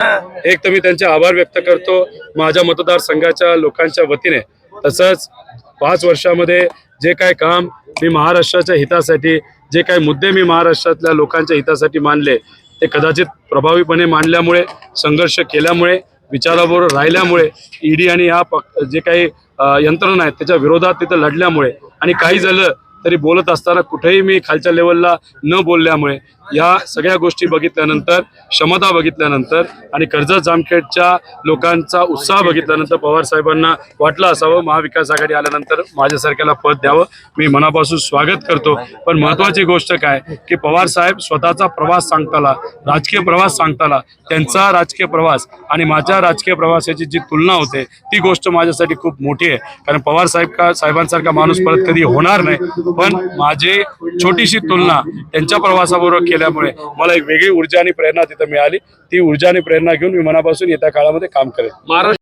एक तर मी त्यांचे आभार व्यक्त करतो माझ्या मतदारसंघाच्या लोकांच्या वतीने. तसंच पाच वर्षामध्ये जे काय काम मी महाराष्ट्राच्या हितासाठी जे काही मुद्दे मी महाराष्ट्रातल्या लोकांच्या हितासाठी मांडले ते कदाचित प्रभावीपणे मांडल्यामुळे संघर्ष केल्यामुळे विचाराबरोबर राहिल्यामुळे ईडी आणि या जे काही यंत्रणा आहेत त्याच्या विरोधात तिथं लढल्यामुळे आणि काही झालं तरी बोलत असताना कुठेही मी खालच्या लेवलला न बोलल्यामुळे या सगळ्या गोष्टी बघितल्यानंतर क्षमता बघितल्यानंतर आणि कर्जत जामखेडच्या लोकांचा उत्साह बघितल्यानंतर पवार साहेबांना वाटलं असावं. महाविकास आघाडी आल्यानंतर माझ्यासारख्याला पद द्यावं. मी मनापासून स्वागत करतो. पण महत्त्वाची गोष्ट काय? की पवार साहेब स्वतःचा प्रवास सांगताला राजकीय प्रवास सांगताला. त्यांचा राजकीय प्रवास आणि माझ्या राजकीय प्रवासाची जी तुलना होते ती गोष्ट माझ्यासाठी खूप मोठी आहे. कारण पवार साहेब का साहेबांसारखा माणूस परत कधी होणार नाही. पण माझी छोटीशी तुलना त्यांच्या प्रवासाबरोबर केल्यामुळे मला एक वेगळी ऊर्जा आणि प्रेरणा तिथं मिळाली. ती ऊर्जा आणि प्रेरणा घेऊन मी मनापासून येत्या काळामध्ये काम करेन महाराष्ट्र